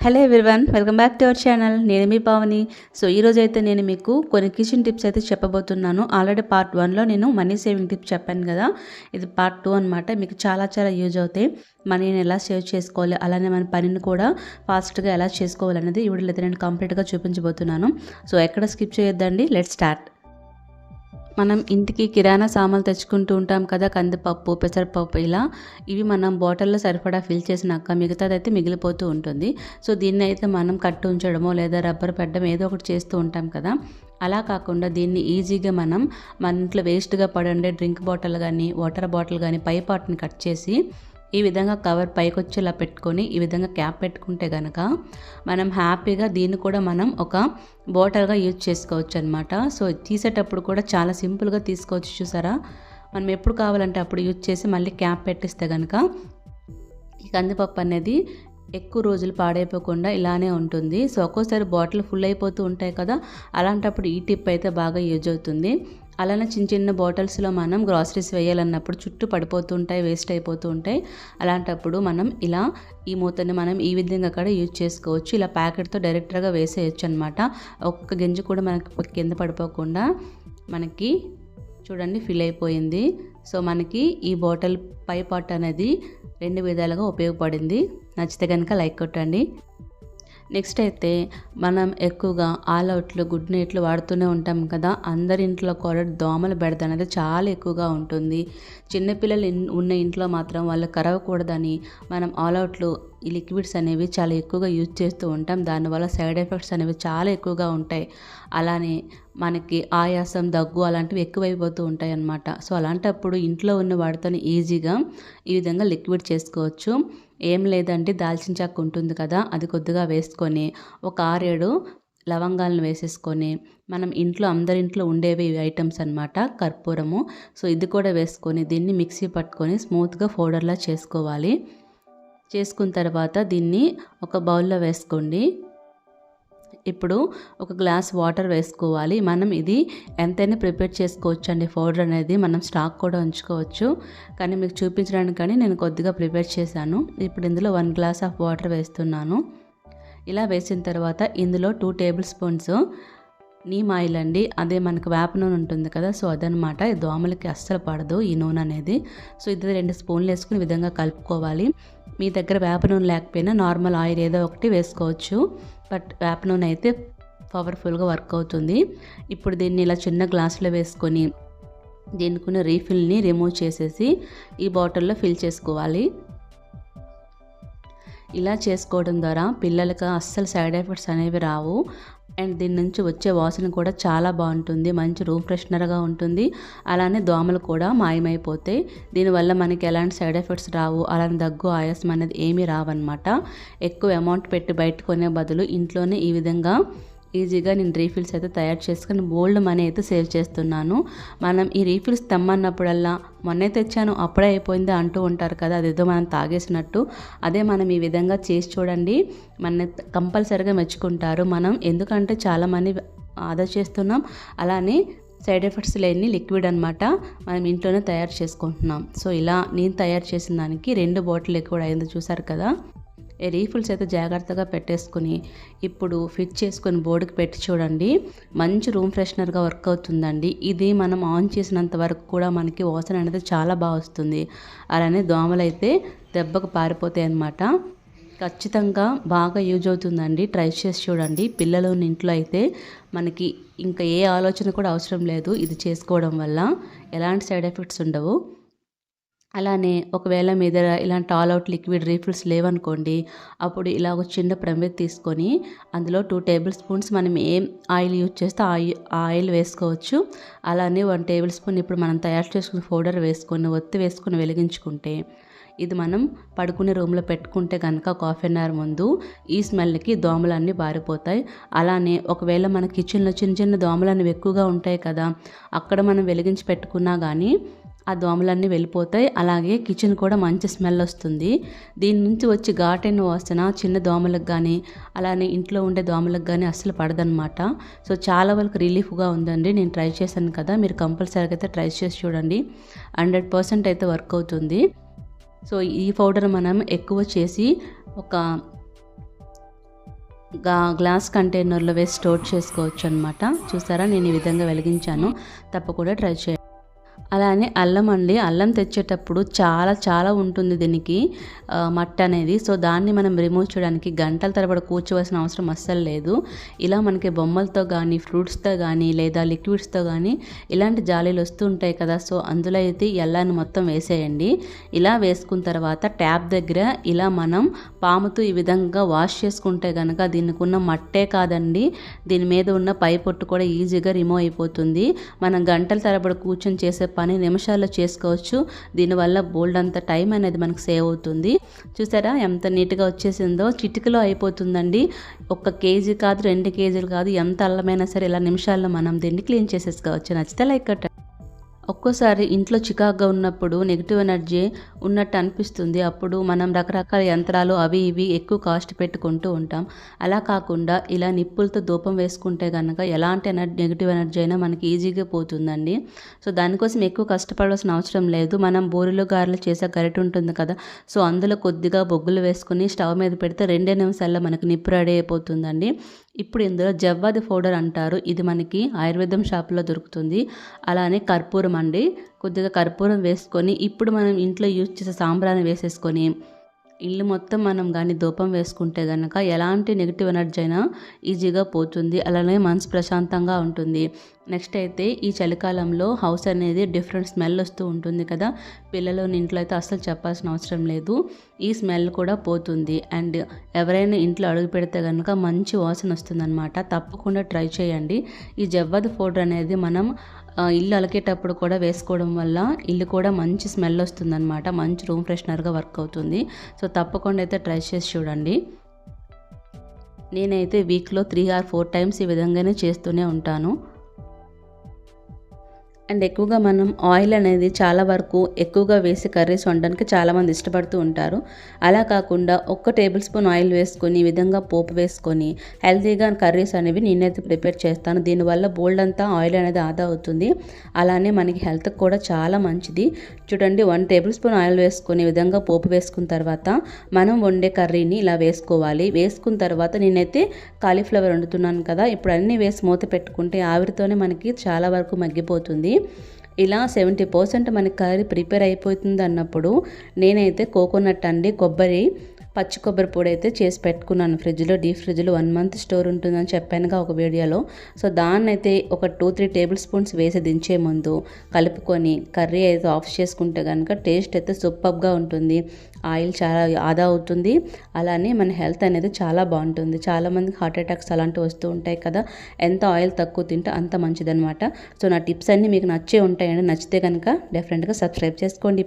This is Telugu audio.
Hello everyone welcome back to our channel నేను మీ పావని. సో ఈరోజు అయితే నేను మీకు కొన్ని కిచెన్ టిప్స్ అయితే చెప్పబోతున్నాను. ఆల్రెడీ పార్ట్ వన్లో నేను మనీ సేవింగ్ టిప్స్ చెప్పాను కదా. ఇది పార్ట్ టూ అనమాట మీకు చాలా చాలా యూజ్ అవుతాయి. మనీని ఎలా సేవ్ చేసుకోవాలి? అలానే మన పనిని కూడా ఫాస్ట్గా ఎలా చేసుకోవాలనేది ఈ వీడియోలో అయితే నేను కంప్లీట్గా చూపించబోతున్నాను. సో ఎక్కడ స్కిప్ చేయొద్దండి? లెట్ స్టార్ట్ మనం ఇంటికి కిరాణా సామాన్లు తెచ్చుకుంటూ ఉంటాం కదా కందిపప్పు పెసరపప్పు ఇలా. ఇవి మనం బాటిల్లో సరిపడా ఫిల్ చేసినాక మిగతాదైతే మిగిలిపోతూ ఉంటుంది. సో దీన్ని అయితే మనం కట్టు ఉంచడమో లేదా రబ్బర్ పెట్టడం ఏదో ఒకటి చేస్తూ ఉంటాం కదా. అలా కాకుండా దీన్ని ఈజీగా మనం మన ఇంట్లో వేస్ట్గా పడండే డ్రింక్ బాటిల్ కానీ వాటర్ బాటిల్ కానీ పై పార్ట్ని కట్ చేసి ఈ విధంగా కవర్ పైకొచ్చేలా పెట్టుకొని ఈ విధంగా క్యాప్ పెట్టుకుంటే కనుక మనం హ్యాపీగా దీన్ని కూడా మనం ఒక బాటల్గా యూజ్ చేసుకోవచ్చు అనమాట సో తీసేటప్పుడు కూడా చాలా సింపుల్గా తీసుకోవచ్చు చూసారా? మనం ఎప్పుడు కావాలంటే అప్పుడు యూజ్ చేసి మళ్ళీ క్యాప్ పెట్టిస్తే కనుక ఈ కందిపప్పు అనేది ఎక్కువ రోజులు పాడైపోకుండా ఇలానే ఉంటుంది. సో ఒక్కోసారి బాటిల్ ఫుల్ అయిపోతూ ఉంటాయి కదా అలాంటప్పుడు ఈ టిప్ అయితే బాగా యూజ్ అవుతుంది. అలానే చిన్న చిన్న బాటిల్స్లో మనం గ్రాసరీస్ వేయాలన్నప్పుడు చుట్టూ పడిపోతుంటాయి వేస్ట్ అయిపోతూ ఉంటాయి అలాంటప్పుడు మనం ఇలా ఈ మూతని మనం ఈ విధంగా కూడా యూజ్ చేసుకోవచ్చు. ఇలా ప్యాకెట్తో డైరెక్ట్గా వేసేయచ్చు అనమాట ఒక్క గింజ కూడా మనకి కింద పడిపోకుండా మనకి చూడండి ఫిల్ అయిపోయింది. సో మనకి ఈ బాటిల్ పై పాట్ అనేది రెండు విధాలుగా ఉపయోగపడింది. నచ్చితే కనుక లైక్ కొట్టండి. నెక్స్ట్ అయితే మనం ఎక్కువగా ఆల్ అవుట్లు గుడ్ నైట్లు వాడుతూనే ఉంటాం కదా. అందరి ఇంట్లో కూడా దోమల బెడద అనేది చాలా ఎక్కువగా ఉంటుంది. చిన్నపిల్లలు ఉన్న ఇంట్లో మాత్రం వాళ్ళు కరవకూడదని మనం ఆల్ అవుట్లు ఈ లిక్విడ్స్ అనేవి చాలా ఎక్కువగా యూజ్ చేస్తూ ఉంటాం. దానివల్ల సైడ్ ఎఫెక్ట్స్ అనేవి చాలా ఎక్కువగా ఉంటాయి. అలానే మనకి ఆయాసం దగ్గు అలాంటివి ఎక్కువైపోతూ ఉంటాయి అన్నమాట. సో అలాంటప్పుడు ఇంట్లో ఉన్న వాటితో ఈజీగా ఈ విధంగా లిక్విడ్ చేసుకోవచ్చు. ఏం లేదంటే దాల్చిన చెక్క ఉంటుంది కదా అది కొద్దిగా వేసుకొని ఒక ఆరేడు లవంగాలను వేసేసుకొని మనం ఇంట్లో అందరింట్లో ఉండేవి ఐటమ్స్ అనమాట కర్పూరము. సో ఇది కూడా వేసుకొని దీన్ని మిక్సీ పట్టుకొని స్మూత్గా పౌడర్లా చేసుకోవాలి. చేసుకున్న తర్వాత దీన్ని ఒక బౌల్లో వేసుకోండి. ఇప్పుడు ఒక గ్లాస్ వాటర్ వేసుకోవాలి. మనం ఇది ఎంతైనా ప్రిపేర్ చేసుకోవచ్చు అండి పౌడర్ అనేది మనం స్టాక్ కూడా ఉంచుకోవచ్చు. కానీ మీకు చూపించడానికి కానీ నేను కొద్దిగా ప్రిపేర్ చేశాను. ఇప్పుడు ఇందులో వన్ గ్లాస్ ఆఫ్ వాటర్ వేస్తున్నాను. ఇలా వేసిన తర్వాత ఇందులో two tablespoons neem oil అండి. అదే మనకు వేప నూనె ఉంటుంది కదా సో అదనమాట దోమలకి అస్సలు పడదు ఈ నూనె అనేది. సో ఇది రెండు స్పూన్లు వేసుకుని విధంగా కలుపుకోవాలి. మీ దగ్గర వేప నూనె లేకపోయినా నార్మల్ ఆయిల్ ఏదో ఒకటి వేసుకోవచ్చు. బట్ వేప నూనె అయితే పవర్ఫుల్గా వర్క్ అవుతుంది. ఇప్పుడు దీన్ని ఇలా చిన్న గ్లాసులో వేసుకొని దీనికి రీఫిల్ని రిమూవ్ చేసేసి ఈ బాటిల్లో ఫిల్ చేసుకోవాలి. ఇలా చేసుకోవడం ద్వారా పిల్లలకు అస్సలు సైడ్ ఎఫెక్ట్స్ అనేవి రావు. అండ్ దీని నుంచి వచ్చే వాసన కూడా చాలా బాగుంటుంది. మంచి రూమ్ ఫ్రెషనర్గా ఉంటుంది. అలానే దోమలు కూడా మాయమైపోతాయి దీనివల్ల మనకి ఎలాంటి సైడ్ ఎఫెక్ట్స్ రావు అలానే దగ్గు ఆయాసం అనేది ఏమీ రావన్నమాట. ఎక్కువ అమౌంట్ పెట్టి బయట కొనే బదులు ఇంట్లోనే ఈ విధంగా ఈజీగా నేను రీఫిల్స్ అయితే తయారు చేసుకుని బోల్డ్ మనీ అయితే సేవ్ చేస్తున్నాను. మనం ఈ రీఫిల్స్ తెమ్మన్నప్పుడల్లా మొన్నే తెచ్చాను అప్పుడే అయిపోయింది అంటూ ఉంటారు కదా అదేదో మనం తాగేసినట్టు. అదే మనం ఈ విధంగా చేసి చూడండి మన కంపల్సరిగా మెచ్చుకుంటారు. మనం ఎందుకంటే చాలా మంది ఆదా చేస్తున్నాం అలానే సైడ్ ఎఫెక్ట్స్ లేని లిక్విడ్ అనమాట మనం ఇంట్లోనే తయారు చేసుకుంటున్నాం. సో ఇలా నేను తయారు చేసిన దానికి రెండు బాటిల్ లిక్విడ్ అయింది చూసారు కదా. రీఫిల్స్ అయితే జాగ్రత్తగా పెట్టేసుకుని ఇప్పుడు ఫిట్ చేసుకొని బోర్డుకి పెట్టి చూడండి. మంచి రూమ్ ఫ్రెషనర్గా వర్క్ అవుతుందండి. ఇది మనం ఆన్ చేసినంత వరకు కూడా మనకి వాసన అనేది చాలా బాగా వస్తుంది. అలానే దోమలు అయితే దెబ్బకు పారిపోతాయి అన్నమాట. ఖచ్చితంగా బాగా యూజ్ అవుతుందండి. ట్రై చేసి చూడండి. పిల్లలు ఇంట్లో అయితే మనకి ఇంకా ఏ ఆలోచన కూడా అవసరం లేదు ఇది చేసుకోవడం వల్ల. ఎలాంటి సైడ్ ఎఫెక్ట్స్ ఉండవు. అలానే ఒకవేళ మీ దగ్గర ఇలాంటి ఆల్ అవుట్ లిక్విడ్ రీఫిల్స్ లేవనుకోండి అప్పుడు ఇలా ఒక చిన్న ప్రమిద తీసుకొని అందులో టూ టేబుల్ స్పూన్స్ మనం ఏం ఆయిల్ యూజ్ చేస్తే ఆ ఆయిల్ వేసుకోవచ్చు. అలానే వన్ టేబుల్ స్పూన్ ఇప్పుడు మనం తయారు చేసుకున్న పౌడర్ వేసుకొని ఒత్తి వేసుకొని వెలిగించుకుంటే ఇది మనం పడుకునే రూమ్లో పెట్టుకుంటే కనుక ఒక హాఫ్ అన్ అవర్ ముందు ఈ స్మెల్కి దోమలన్నీ బారిపోతాయి. అలానే ఒకవేళ మన కిచెన్లో చిన్న చిన్న దోమలు అనేవి ఎక్కువగా ఉంటాయి కదా అక్కడ మనం వెలిగించి పెట్టుకున్నా కానీ ఆ దోమలన్నీ వెళ్ళిపోతాయి. అలాగే కిచెన్ కూడా మంచి స్మెల్ వస్తుంది. దీని నుంచి వచ్చి ఘాటైన వాసన చిన్న దోమలకు కానీ అలానే ఇంట్లో ఉండే దోమలకు కానీ అస్సలు పడదనమాట సో చాలా వరకు రిలీఫ్గా ఉందండి. నేను ట్రై చేశాను కదా మీరు కంపల్సరీగా అయితే ట్రై చేసి చూడండి. హండ్రెడ్ పర్సెంట్ అయితే వర్క్ అవుతుంది. సో ఈ పౌడర్ మనం ఎక్కువ చేసి ఒక గ్లాస్ కంటైనర్లో వేసి స్టోర్ చేసుకోవచ్చు అనమాట చూసారా? నేను ఈ విధంగా వెలిగించాను. తప్పకుండా ట్రై చేయండి. అలానే అల్లం అండి. అల్లం తెచ్చేటప్పుడు చాలా చాలా ఉంటుంది దీనికి మట్ట అనేది. సో దాన్ని మనం రిమూవ్ చేయడానికి గంటల తరబడి కూర్చోవలసిన అవసరం అస్సలు లేదు. ఇలా మనకి బొమ్మలతో కానీ ఫ్రూట్స్తో కానీ లేదా లిక్విడ్స్తో కానీ ఇలాంటి జాలీలు వస్తూ ఉంటాయి కదా. సో అందులో అయితే ఎల్లాన్ని మొత్తం వేసేయండి. ఇలా వేసుకున్న తర్వాత ట్యాప్ దగ్గర ఇలా మనం పాముతో ఈ విధంగా వాష్ చేసుకుంటే కనుక దీనికి ఉన్న మట్టే కాదండి. దీని మీద ఉన్న పై పొట్టు కూడా ఈజీగా రిమూవ్ అయిపోతుంది. మనం గంటల తరబడి కూర్చొని చేసే పని నిమిషాల్లో చేసుకోవచ్చు. దీనివల్ల బోల్డ్ అంత టైం అనేది మనకు సేవ్ అవుతుంది. చూసారా ఎంత నీట్గా వచ్చేసిందో? చిటికలో అయిపోతుందండి. ఒక కేజీ కాదు రెండు కేజీలు కాదు ఎంత అల్లమైనా సరే ఇలా నిమిషాల్లో మనం దీన్ని క్లీన్ చేసేసుకోవచ్చు. నచ్చితే లైక్ ఒక్కోసారి ఇంట్లో చికాగ్గా ఉన్నప్పుడు నెగిటివ్ ఎనర్జీ ఉన్నట్టు అనిపిస్తుంది. అప్పుడు మనం రకరకాల యంత్రాలు అవి ఇవి ఎక్కువ కాస్ట్ పెట్టుకుంటూ ఉంటాం. అలా కాకుండా ఇలా నిప్పులతో ధూపం వేసుకుంటే కనుక ఎలాంటి ఎనర్జీ నెగిటివ్ ఎనర్జీ అయినా మనకి ఈజీగా పోతుందండి. సో దానికోసం ఎక్కువ కష్టపడాల్సిన అవసరం లేదు. మనం బోరులు గారెలు చేసే గరిట ఉంటుంది కదా సో అందులో కొద్దిగా బొగ్గులు వేసుకుని స్టవ్ మీద పెడితే రెండే నిమిషాల్లో మనకి నిప్పు రెడీ అయిపోతుందండి. ఇప్పుడు ఇందులో జవ్వాది పౌడర్ అంటారు. ఇది మనకి ఆయుర్వేదం షాప్లో దొరుకుతుంది. అలానే కర్పూరం అండి కొద్దిగా కర్పూరం వేసుకొని ఇప్పుడు మనం ఇంట్లో యూజ్ చేసే సాంబ్రాన్ని వేసేసుకొని ఇల్లు మొత్తం మనం కానీ ధూపం వేసుకుంటే కనుక ఎలాంటి నెగిటివ్ ఎనర్జీ అయినా ఈజీగా పోతుంది. అలానే మనసు ప్రశాంతంగా ఉంటుంది. నెక్స్ట్ అయితే ఈ చలికాలంలో హౌస్ అనేది డిఫరెంట్ స్మెల్ వస్తూ ఉంటుంది కదా. పిల్లలు ఇంట్లో అయితే అస్సలు చెప్పాల్సిన అవసరం లేదు. ఈ స్మెల్ కూడా పోతుంది. అండ్ ఎవరైనా ఇంట్లో అడుగు పెడితే కనుక మంచి వాసన వస్తుందన్నమాట. తప్పకుండా ట్రై చేయండి. ఈ జవ్వది పౌడర్ అనేది మనం ఇల్లు అలకేటప్పుడు కూడా వేసుకోవడం వల్ల ఇల్లు కూడా మంచి స్మెల్ వస్తుందన్నమాట. మంచి రూమ్ ఫ్రెషనర్గా వర్క్ అవుతుంది. సో తప్పకుండా అయితే ట్రై చేసి చూడండి. నేనైతే వీక్లో త్రీ ఆర్ ఫోర్ టైమ్స్ ఈ విధంగానే చేస్తూనే ఉంటాను. అండ్ ఎక్కువగా మనం ఆయిల్ అనేది చాలా వరకు ఎక్కువగా వేసి కర్రీస్ వండడానికి చాలామంది ఇష్టపడుతూ ఉంటారు. అలా కాకుండా ఒక్క టేబుల్ స్పూన్ ఆయిల్ వేసుకొని ఈ విధంగా పోపు వేసుకొని హెల్తీగా కర్రీస్ అనేవి నేనైతే ప్రిపేర్ చేస్తాను. దీనివల్ల బోల్డ్ అంతా ఆయిల్ అనేది ఆదా అవుతుంది. అలానే మనకి హెల్త్కి కూడా చాలా మంచిది. చూడండి వన్ టేబుల్ స్పూన్ ఆయిల్ వేసుకొని ఈ విధంగా పోపు వేసుకున్న తర్వాత మనం వండే కర్రీని ఇలా వేసుకోవాలి. వేసుకున్న తర్వాత నేనైతే కాలీఫ్లవర్ వండుతున్నాను కదా ఇప్పుడు అన్నీ వేసి మూత పెట్టుకుంటే ఆవిరితోనే మనకి చాలా వరకు మగ్గిపోతుంది. ఇలా సెవెంటీ పర్సెంట్ మనకి కర్రీ ప్రిపేర్ అయిపోతుంది అన్నప్పుడు నేనైతే కోకోనట్ అండి కొబ్బరి పచ్చి కొబ్బరి పొడి అయితే చేసి పెట్టుకున్నాను. ఫ్రిడ్జ్లో డీప్ ఫ్రిడ్జ్లో వన్ మంత్ స్టోర్ ఉంటుందని చెప్పానుగా ఒక వీడియోలో. సో దాన్ని అయితే ఒక టూ త్రీ టేబుల్ స్పూన్స్ వేసి దించే ముందు కలుపుకొని కర్రీ అయితే ఆఫ్ చేసుకుంటే కనుక టేస్ట్ అయితే సూపర్గా ఉంటుంది. ఆయిల్ చాలా ఆదా అవుతుంది. అలానే మన హెల్త్ అనేది చాలా బాగుంటుంది. చాలామందికి హార్ట్ అటాక్స్ అలాంటివి వస్తూ ఉంటాయి కదా. ఎంత ఆయిల్ తక్కువ తింటే అంత మంచిదనమాట సో నా టిప్స్ అన్నీ మీకు నచ్చే ఉంటాయండి. నచ్చితే కనుక డెఫినెట్గా సబ్స్క్రైబ్ చేసుకోండి.